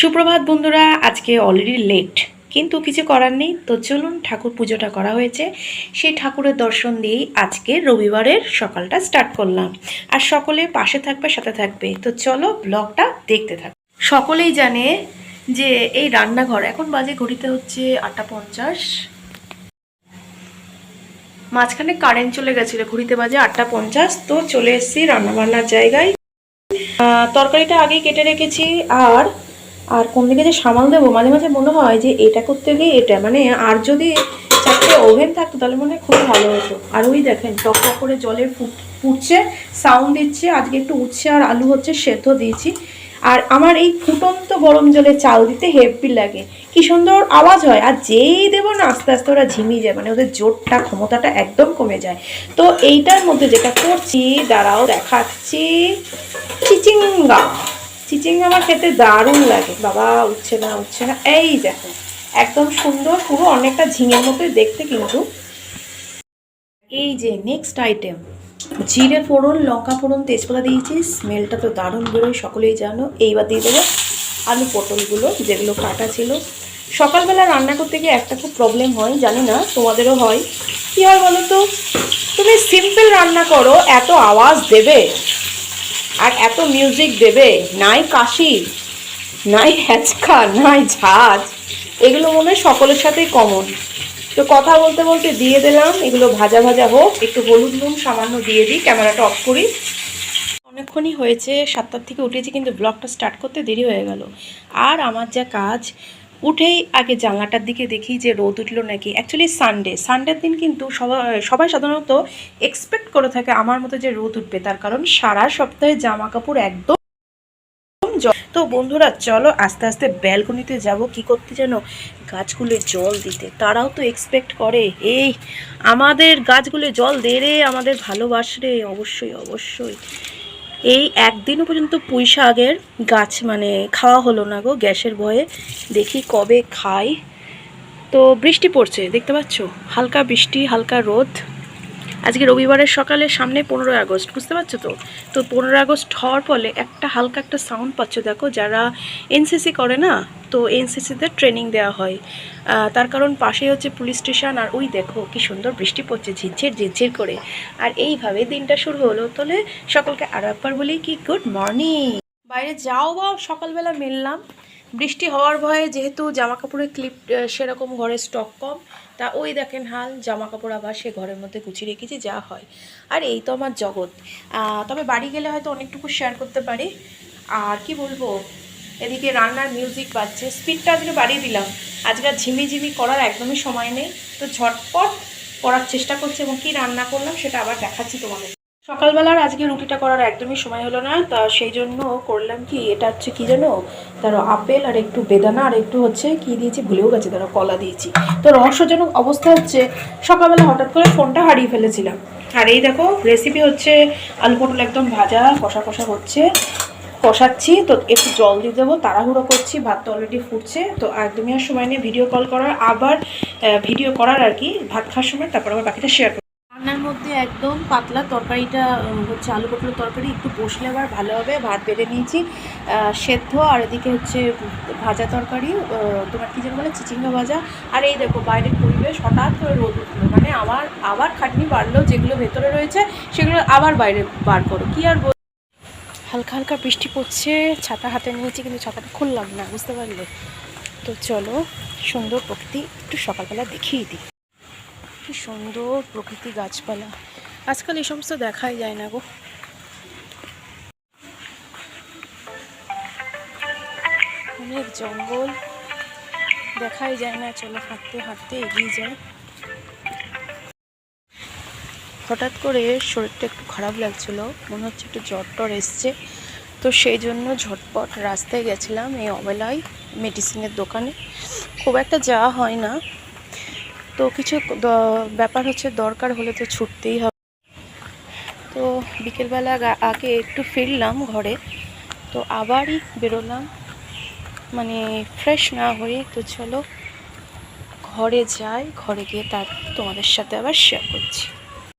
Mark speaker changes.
Speaker 1: সুপ্রভাত বন্ধুরা, আজকে অলরেডি লেট কিন্তু কিছু করার নেই। তো চলুন ঠাকুর পুজোটা করা হয়েছে। সেই ঠাকুরের দর্শন দিয়েই আজকে রবিবারের সকালটা স্টার্ট করলাম। আর সকলে পাশে থাকবে, সাথে থাকবে। তো চলো ব্লগটা দেখতে থাক। সকলেই জানে যে এই রান্নাঘর, এখন বাজে ঘড়িতে হচ্ছে আটটা পঞ্চাশ। মাঝখানে কারেন্ট চলে গেছিল, ঘড়িতে বাজে আটটা পঞ্চাশ। তো চলে এসেছি রান্নাবান্নার জায়গায়। তরকারিটা আগেই কেটে রেখেছি। আর আর কোন দিকে যে সামাল দেবো? মাঝে মাঝে মনে হয় যে এটা করতে গিয়ে এটা মানে আর যদি চারটে ওভেন থাকতো তাহলে মনে হয় খুব ভালো হতো। আর ওই দেখেন, টক করে জলের ফুট, ফুটছে সাউন্ড দিচ্ছে, আজকে একটু উচ্ছে আর আলু হচ্ছে সেদ্ধ দিয়েছি। আর আমার এই ফুটন্ত গরম জলে চাল দিতে হেভি লাগে। কি সুন্দর আওয়াজ হয়। আর যেই দেবো না, আস্তে আস্তে ওরা ঝিমিয়ে যায় মানে ওদের জোরটা, ক্ষমতাটা একদম কমে যায়। তো এইটার মধ্যে যেটা করছি, দাঁড়াও দেখাচ্ছি। চিচিঙ্গা। চিচিঙ্গা আমার খেতে দারুণ লাগে। বাবা, উঠছে না উঠছে না। এই দেখো, একদম সুন্দর, পুরো অনেকটা ঝিঙের মতোই দেখতে কিন্তু। এই যে নেক্সট আইটেম জিরে ফোড়ন, লঙ্কা ফোড়ন, তেজপাতা দিয়েছি। স্মেলটা তো দারুণ বেরোয়, সকলেই জানো। এইবার দিয়ে দেবো আলু পটলগুলো, যেগুলো কাটা ছিল। সকালবেলা রান্না করতে গিয়ে একটা খুব প্রবলেম হয়, জানি না, তোমাদেরও হয়। কী হয় বলো তো? তুমি সিম্পল রান্না করো, এত আওয়াজ দেবে। আর এত মিউজিক দেবে? নাই কাশি, নাই হ্যাচকা নাই ঝাঁজ, এগুলো মনে হয় সকলের সাথেই কমন তো কথা বলতে বলতে দিয়ে দিলাম, এগুলো ভাজা ভাজা হোক, একটু হলুদ নুন সামান্য দিয়ে দিই ক্যামেরাটা অফ করি। অনেকক্ষণই হয়েছে, সাতটার থেকে উঠেছি, কিন্তু ব্লগটা স্টার্ট করতে দেরি হয়ে গেল। আর আমার যা কাজ উঠেই আগে জানলাটার দিকে দেখি যে রোদ উঠল নাকি। অ্যাকচুয়ালি সানডে সানডের দিন কিন্তু সবাই সাধারণত এক্সপেক্ট করে থাকে আমার মতো যে রোদ উঠবে। তার কারণ সারা সপ্তাহে জামা কাপড় একদম তো বন্ধুরা, চলো আস্তে আস্তে ব্যালকনিতে যাব। কি করতে যেন গাছগুলো জল দিতে। তারাও তো এক্সপেক্ট করে। এই আমাদের গাছগুলো জল দে রে, আমাদের ভালোবাস রে। অবশ্যই অবশ্যই। এই একদিনও পর্যন্ত পুঁই শাকের গাছ মানে খাওয়া হলো না গো গ্যাসের ভয়ে। দেখি কবে খাই। তো বৃষ্টি পড়ছে, দেখতে পাচ্ছ? হালকা বৃষ্টি, হালকা রোদ। আজকে রবিবারের সকালে সামনে পনেরোই আগস্ট, বুঝতে পারছ তো? তো পনেরোই আগস্ট হওয়ার ফলে একটা হালকা একটা সাউন্ড পাচ্ছ, দেখো যারা এনসিসি করে না, তো এনসিসিতে ট্রেনিং দেওয়া হয়। তার কারণ পাশেই হচ্ছে পুলিশ স্টেশন আর ওই দেখো কি সুন্দর বৃষ্টি পড়ছে, ঝিরঝির ঝিরঝির করে। আর এইভাবে দিনটা শুরু হলো, তাহলে সকলকে আরও একবার বলি কি গুড মর্নিং বাইরে যাও বা সকালবেলা মিললাম। বৃষ্টি হওয়ার ভয়ে যেহেতু জামা কাপড়ের ক্লিপ সেরকম ঘরে স্টক কম, তা ওই দেখেন হাল জামা কাপড় আবার সে ঘরের মধ্যে গুছিয়ে রেখেছি, যা হয়। আর এই তো আমার জগৎ। তবে বাড়ি গেলে হয়তো অনেকটুকু শেয়ার করতে পারি। আর কি বলব, এদিকে রান্নার মিউজিক বাজছে স্পিডটা আজকে বাড়িয়ে দিলাম। আজকে আর ঝিমিঝিমি করার একদমই সময় নেই। তো ঝটপট করার চেষ্টা করছি এবং কী রান্না করলাম সেটা আবার দেখাচ্ছি তোমাদের। সকালবেলার আজকে রুটিটা করার একদমই সময় হলো না, তা সেই জন্য করলাম কি, এটা হচ্ছে কি জানো? তার আপেল আর একটু বেদানা আর একটু হচ্ছে কি দিয়েছি, ভুলেও গেছে তারা কলা দিয়েছি। তো রহস্যজনক অবস্থা হচ্ছে, সকালবেলা হঠাৎ করে ফোনটা হারিয়ে ফেলেছিলাম। আর এই দেখো রেসিপি হচ্ছে আলু পটল একদম ভাজা, কষা কষা হচ্ছে। কষাচ্ছি, তো একটু জল দিয়ে দেবো, তাড়াহুড়ো করছি ভাত তো অলরেডি ফুটছে, তো একদমই আর সময় নিয়ে ভিডিও কল করার, আবার ভিডিও করার আর কি, ভাত খাওয়ার সময়, তারপর আবার বাকিটা শেয়ার রান্নার মধ্যে একদম পাতলা তরকারিটা হচ্ছে আলু পটলের তরকারি, একটু বসলে আবার ভালো হবে। ভাত বেড়ে নিয়েছি। সেদ্ধ আর এদিকে হচ্ছে ভাজা তরকারি তোমার কী যেন বলে, চিচিঙ্গা ভাজা। আর এই দেখো, বাইরের পরিবেশ হঠাৎ করে রোদ উঠল। মানে আমার, আবার খাটনি বাড়লো, যেগুলো ভেতরে রয়েছে, সেগুলো আবার বাইরে বার করো। কি আর বল- হালকা হালকা বৃষ্টি পড়ছে, ছাতা হাতে নিয়েছি, কিন্তু ছাতাটা খুললাম না, বুঝতে পারলে? তো চলো, সুন্দর প্রকৃতি, একটু সকালবেলা দেখিয়ে দিই। কি সুন্দর প্রকৃতি গাছপালা। আজকাল এই সমস্ত দেখাই যায় না গো। অনেক জঙ্গল, দেখাই যায় না, চলো হাঁটতে হাঁটতে এগিয়ে যায় হঠাৎ করে শরীরটা একটু খারাপ লাগছিল, মনে হচ্ছে একটু জ্বর টর এসছে। তো সেই জন্য ঝটপট রাস্তায় গেছিলাম এই অবেলায় মেডিসিনের দোকানে। খুব একটা যাওয়া হয় না তো কিছু ব্যাপার হচ্ছে দরকার হলে তো ছুটতেই হবে। তো বিকেলবেলা আগে একটু ফিরলাম ঘরে, তো আবারই বেরোলাম। মানে ফ্রেশ না হয়ে তো চলো, ঘরে যাই, ঘরে গিয়ে তার, তোমাদের সাথে আবার শেয়ার করছি।